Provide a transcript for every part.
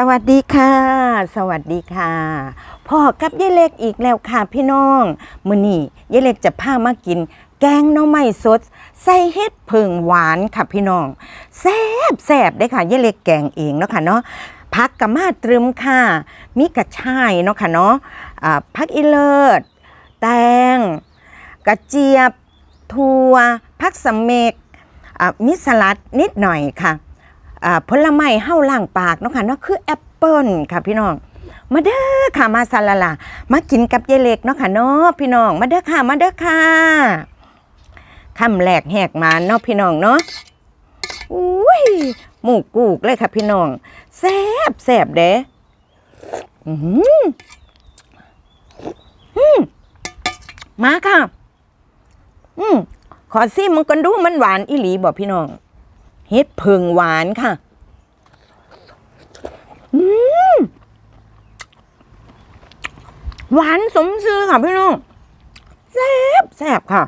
สวัสดีค่ะ สวัสดีค่ะพ่อกับยายเล็กอีกแล้วค่ะพี่น้องมื้อนี้ยายเล็กจะพามากิน แกงหน่อไม้สด ใส่เห็ดเพิงหวานค่ะพี่น้องแซ่บแซ่บได้ค่ะยายเล็กแกงเองเนาะค่ะเนาะผักกะมาตรึมค่ะ มีกระชายเนาะค่ะเนาะอ่าผักอีเลิศแตง กระเจี๊ยบ ถั่วผักสะเมกอ่ามีสลัดนิดหน่อยค่ะ ผลไม้เฮาล่างปากเนาะค่ะเนาะคือแอปเปิลค่ะพี่น้อง มาเด้อค่ะมาซาลาลามากินกับยายเล็กเนาะค่ะเนาะพี่น้องมาเด้อค่ะมาเด้อค่ะคำแรกแหกมาเนาะพี่น้องเนาะอุ้ยหมูกูกเลยค่ะพี่น้องแซบแซบเด้อือหืออืมมาค่ะ อืมขอซิมมันกันดูมันหวานอีหลีบ่พี่น้อง เฮ็ดเพิงหวานค่ะ อืมหวานสมชื่อค่ะพี่น้องแซ่บแซ่บค่ะ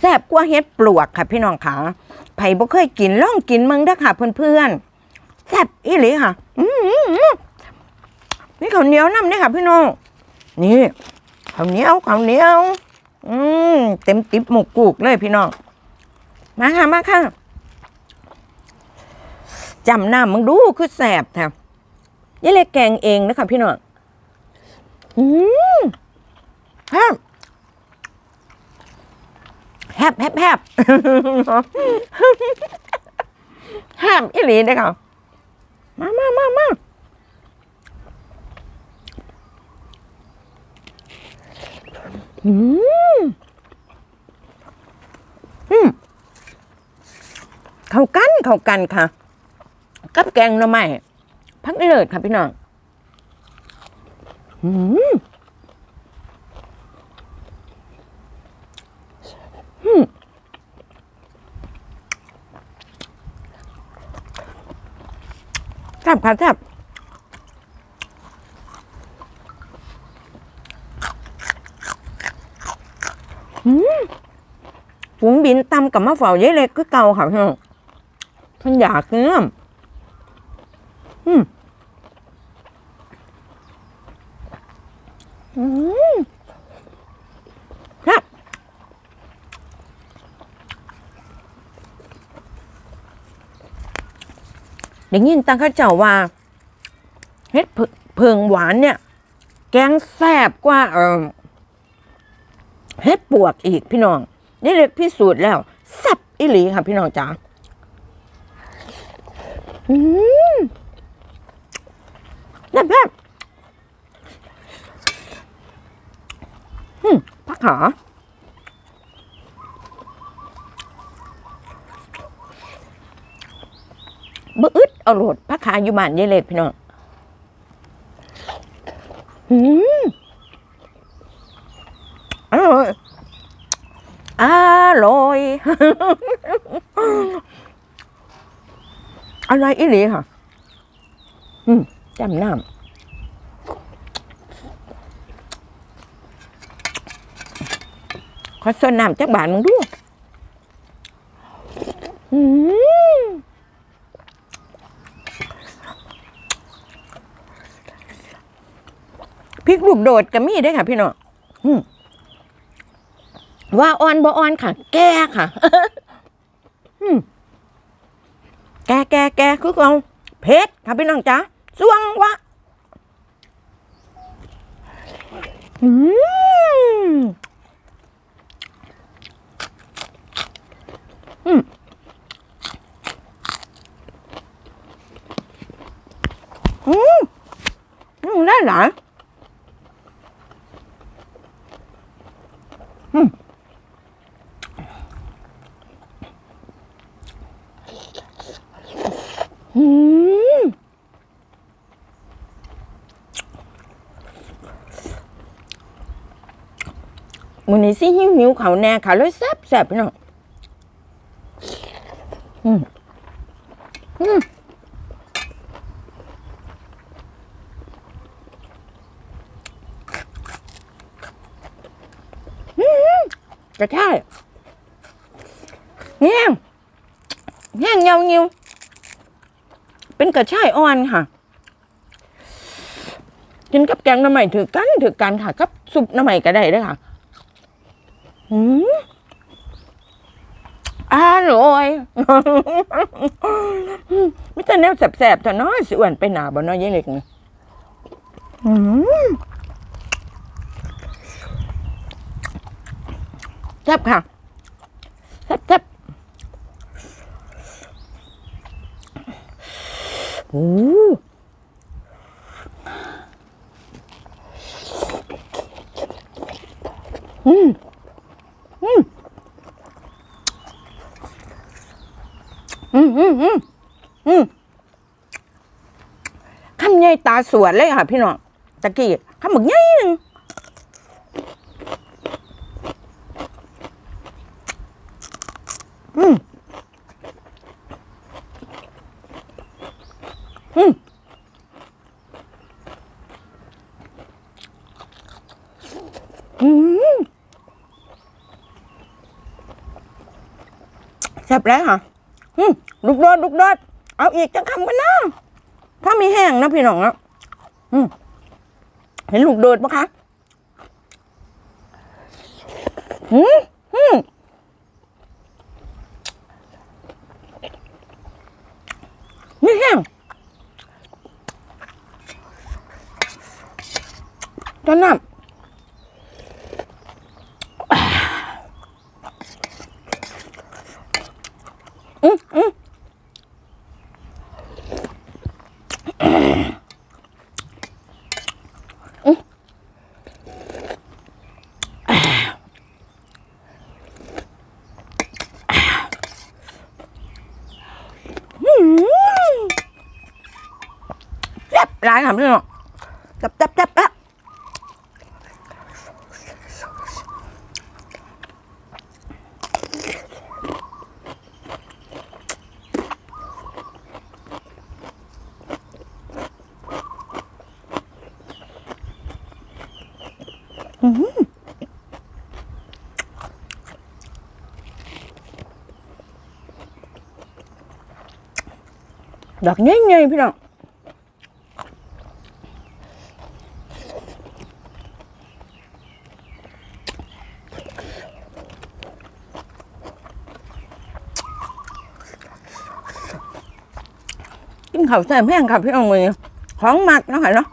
แซ่บกว่าเฮ็ดปลวกค่ะ พี่น้องค่ะไผ่บ่เคยกินลองกินมึงด้ค่ะ เพื่อนๆแซ่บอีหลีค่ะ อืมนี่ข้าวเหนียวน้ำเนี่ยค่ะ พี่น้อง นี่ข้าวเหนียวข้าวเหนียว อืมเต็มติบหมกกูกเลยพี่น้อง มาค่ะมาค่ะ จำหน้ามึงดูคือแสบแถวยี่เล็กแกงเองนะคะพี่น้องอืมแฮบแฮบแฮบแฮบแฮบอีหลีได้ค่ะมามามามาอืมอืมเข้ากันเข้ากันค่ะ กับแกงหน่อไม้พักเลิศค่ะพี่น้องอืมอืมแซ่บค่ะแซ่บอืมฝูงบินตำกับมะเฝ้าเย้เล็กคือเก่าค่ะพี่น้องฉันอยากเนื้อ อืมอืมครับได้ยินตังเขาเจ้าว่าเฮ็ดเพิงหวานเนี่ย แกงแซบกว่าเออเฮ็ดปวกอีกพี่น้อง นี่เลยพิสูจน์แล้วแซบอีหลีค่ะพี่น้องจ๋าอืม แซ่บแซ่บอืมพักขาบ่อึดเอาโหลดพักขาอยู่บ้านยายเล็กพี่น้องอืมอร่อย อร่อยอะไรอีหลีค่ะ อืม จำน้ำขอส่วนน้ำจักบาทมึงดูอืมพริกลูกโดดก็มีได้ค่ะ พี่น้องว่าอ่อนบ่อ่อนค่ะ แก่ค่ะแก่แก่แก่คือเราเผ็ดค่ะพี่น้องจ๊ะ สวงวะอืมอืมอืมอืมได้หลายอืมอืม มื้อนี้สิหิวหิวเขาวแน่ค่ะเลยแซ่บแซ่บพี่น้องอืมอืมอืมกระชายแห้งแห้งเงาเงียวเป็นกระชายอ่อนค่ะกินกับแกงน้ำใหม่ถือกันถือกันค่ะกับซุปน้ำใหม่ก็ได้ด้วยค่ะ อืมอร่อยมิต่แนวแสบๆเถอะเน้อยสิอ้วนไปหนาบ่น้อยยายเล็กนี่อืมแซ่บค่ะแซ่บแซ่บโอ้อืมอืม อืมอืมอืมอืมคำใหญ่ตาสวนเลยค่ะ พี่น้องตะกี้คำหมึกใหญ่หนึ่งอืมอืมอืมแซ่บแล้วค่ะ ลูกโดดลูกโดดเอาอีกจะคำกันนะถ้ามีแห้งนะพี่น้องนะเห็นลูกโดดปะคะอืมอืมมีแห้งตอนน้ำอืมอืม แซ่บ ร้ายค่ะพี่น้องแซ่บแซ่บแซ่บแซ่บอือหือดอกเงี้ยๆพี่น้อง กินข้าวแซ่บแห้งค่ะพี่น้องมือของหมักเนาะค่ะเนาะ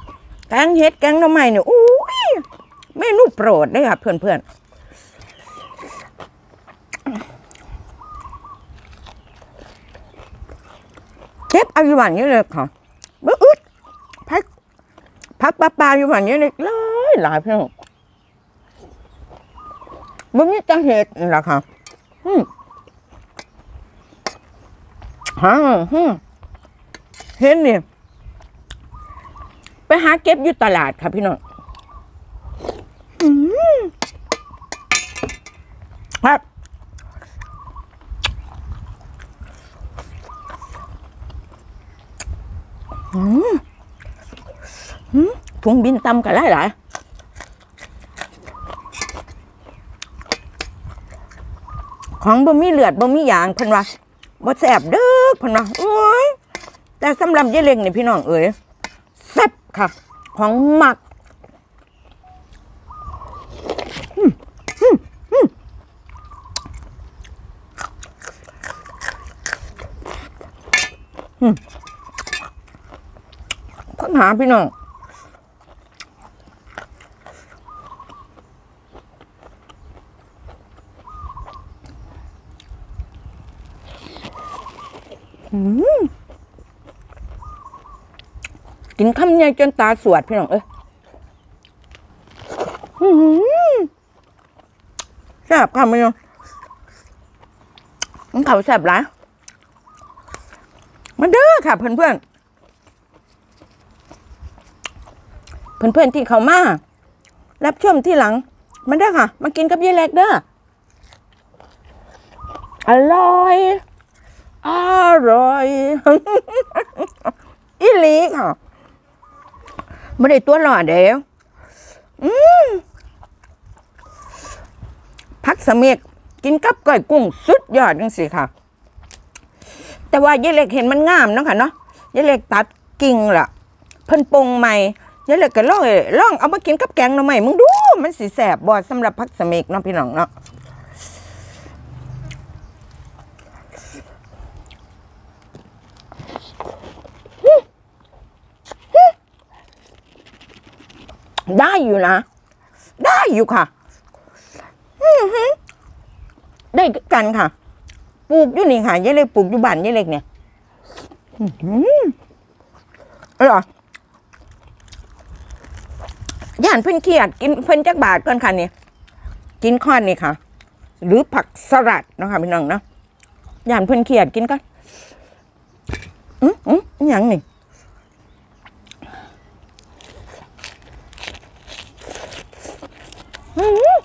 แกงเห็ดแกงหน่อไม้เนี่ยอุ้ยเมนูโปรดเลยค่ะเพื่อนๆเชฟเอายู่หวานนี้เลยค่ะบื้ออึดพักพักปลาปลาอยู่หวานนี้เลยหลายหลายพี่น้องบ่มีจังเห็ดนี่ล่ะค่ะอืมฮ่าฮึม เห็นเนี่ยไปหาเก็บอยู่ตลาดค่ะพี่น้องอืมครับอืมอืมถุงบินตำกันหลายหลายของบ่มีเลือดบ่มีหยางเพิ่นว่าบ่แสบเด้อเพิ่นว่าโอ้ย แต่สำหรับยายเล็กนี่ยพี่น้องเอ๋ยแซ่บค่ะ ของหมักอืมอืมอืมอืมค้นหาพี่น้องหืม กินคำใหญ่จนตาสวดพี่น้องเอ้ยอื้อหือแซ่บค่ะพี่น้องมันเขาแซ่บหลายมาเด้อค่ะ เพื่อนเพื่อนเพื่อนเพื่อนที่เขามารับชมที่หลังมาเด้อค่ะ มากินกับยายเล็กเด้ออร่อย อร่อยอีหลีค่ะ ไม่ได้ตัวหล่อเดียวอืมพักสมิกกินกับก้อยกุ้งสุดยอดจังสิค่ะ แต่ว่ายายเล็กเห็นมันงามเนาะค่ะเนาะยายเล็กตัดกิ่งล่ะเพิ่นปงใหม่ยายเล็กก็ลองเอ้ยลองเอามากินกับแกงหน่อไม้มึงดู มันสิแสบบ่สำหรับพักสมิกเนาะพี่น้องเนาะ ได้อยู่นะ ได้อยู่ค่ะได้กันค่ะ ปลูกอยู่นี่ค่ะยายเล็กปลูกอยู่บ้านยายเล็กเนี่ยอื้อหืออร่อยย่านเพิ่นเครียดกินเพิ่นจักบาทก่อนค่ะนี่กินข้อนนี่ค่ะ หรือผักสลัดนะคะพี่น้องเนาะย่านเพิ่นเครียดกินก่อนอืมอืมอหยังนี่อื้อหือ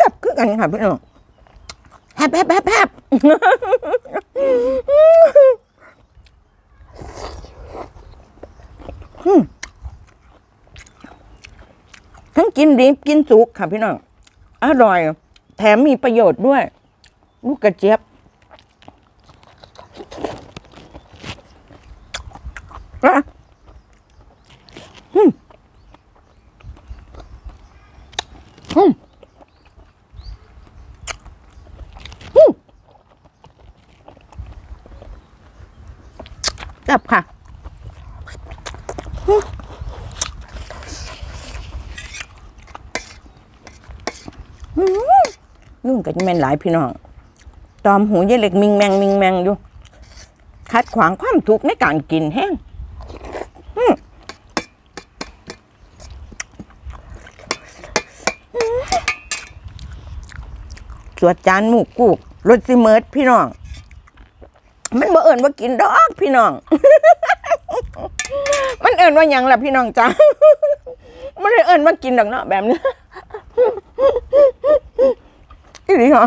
จับคือ กันค่ะพี่น้องแฮบแฮบแฮบแฮบทั้งกินดิบกินสุกค่ะพี่น้อง อร่อย แถมมีประโยชน์ด้วย ลูกกระเจี๊ยบอะอืมอืม จับค่ะยุ่งกับแม่นหลายพี่น้อง ตอมหูยายเล็กมิงแมงมิงแมงอยู่ขัดขวางความทุกข์ในการกินแห้งสวดจานหมูกกูกรสซิเมิร์ดพี่น้อง มันบ่เอิญว่ากินดอกพี่น้อง มันเอิญว่ายังล่ะพี่น้องจ้ามันเลยเอิญว่ากินดอกเนาะแบบนี้อีหลีเหรอ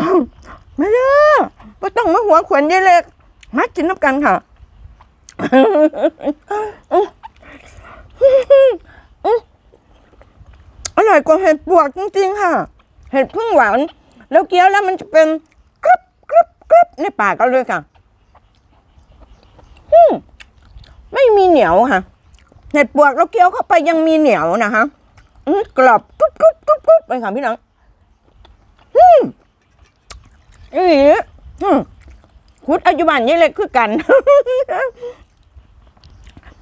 ไม่เด้อไม่ต้องมาหัวขวนยายเล็ก มากินน้ำกันค่ะอร่อยกว่าเห็ดปวกจริงๆค่ะ เห็ดพึ่งหวาน แล้วเคี้ยวแล้วมันจะเป็นกรึบกรึบกรึบในปากก็เลยค่ะอืมไม่มี เหนียวค่ะ เห็ดปวกแล้วเคี้ยวเข้าไปยังมีเหนียวนะคะกรอบกรุบกรุบกรุบกรุบไปค่ะพี่น้องอืมอีหลีอืมคุดอายุบานยายเล็กคือกัน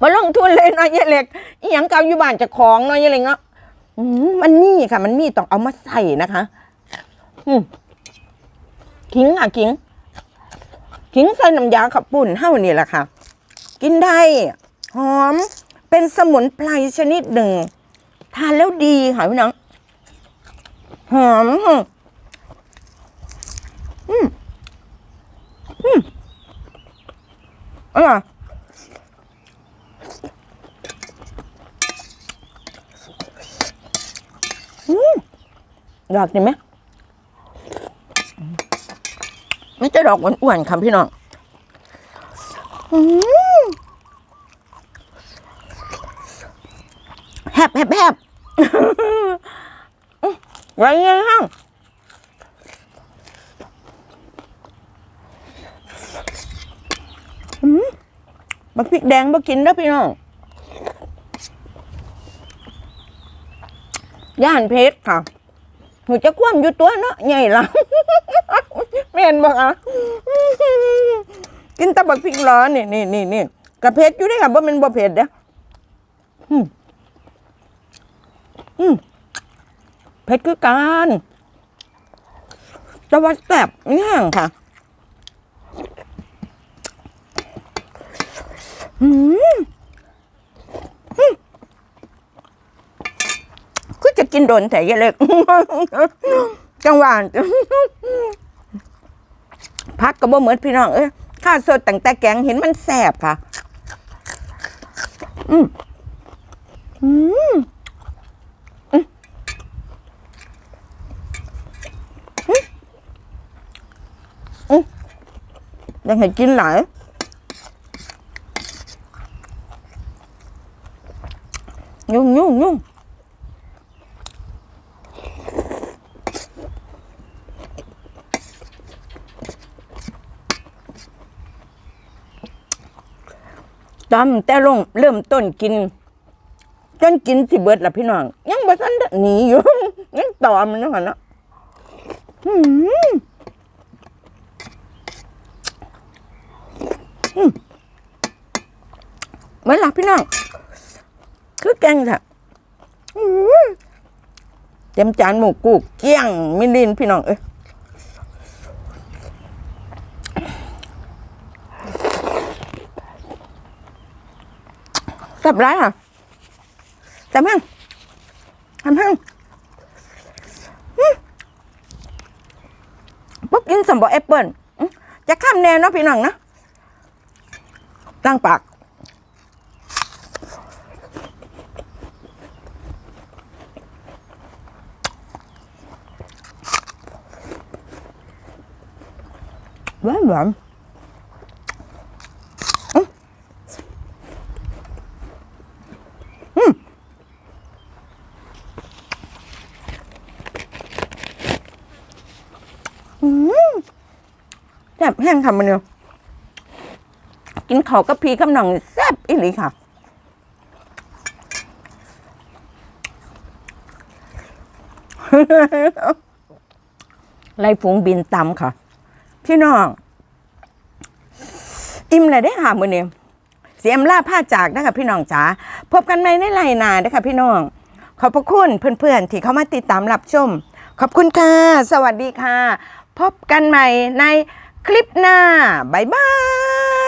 มาลงทุนเลยเนาะยายเล็กอีหยังเก่าอยู่บ้านจะของเนาะยายเล็กเนาะมันมีค่ะ มันมีต้องเอามาใส่นะคะขิงอะขิงขิงใส่น้ำยาขับปุ่นเท่านี่แหละค่ะ กินได้ หอม เป็นสมุนไพรชนิดหนึ่ง ทานแล้วดีค่ะพี่น้อง หอม อืมอืมอร่อยอืมดอกนี่ไหมไม่จะดอกอ้วนๆค่ะพี่น้อง อืมแฮบแฮบแฮบไว้ยังห้างบักพริกแดงบ่กินเด้อพี่น้อง ย่านเพชรค่ะหูจะคว่ำอยู่ตัวเนาะใหญ่ละแม่นบอกอะกินตะบักพริกร้อนนี่นี่นี่นี่กระเพชรอยู่ได้ค่ะบ่แมันบ่เผ็ดเด้อ อืมเผ็ดคือกันแต่ว่าแซ่บแง่งค่ะ อืมคือจะกินโดนแต่ยายเล็กจังหวะพักก็บ่เหมือนพี่น้อง เอ้ยข้าสดตั้งแต่แกงเห็นมันแสบค่ะ อืมอืมอืมอืม ยังให้กินหลายยุ่งยุ่งยุ่งตอมแต่ลงเริ่มต้นกิน จนกินสิเบิดละพี่น้อง ยังบ่ทันหนีอยู่ ยังต่อมันเนาะเนาะอืมอืมเห มือหลับพี่น้อง คือแกงจ้ะเต็มจานหมูกูเกี้ยงมิลินพี่น้องเอ้ยสับไรอะจำห้างทำห้งปุ๊บกินสมบแอปเปิลจะข้ามแนวเนาะพี่น้องนะตั้งปาก หวานหวานแซ่บแห้งค่ะมันเนี่ยกินข้ากับพีกับหน่องแซ่บอีหลีค่ะไล่ฝูงบินตำค่ะ พี่น้อง อิ่มเลยได้อค่ะมือนี้เสียมล่าผ้าจากนะคะพี่น้องจ๋าพบกันใหม่ในไลน์นาเด้อค่ะพี่น้อง ขอบพระคุณเพื่อนๆที่เข้ามาติดตามรับชม ขอบคุณค่ะ สวัสดีค่ะ พบกันใหม่ในคลิปหน้า บ๊ายบาย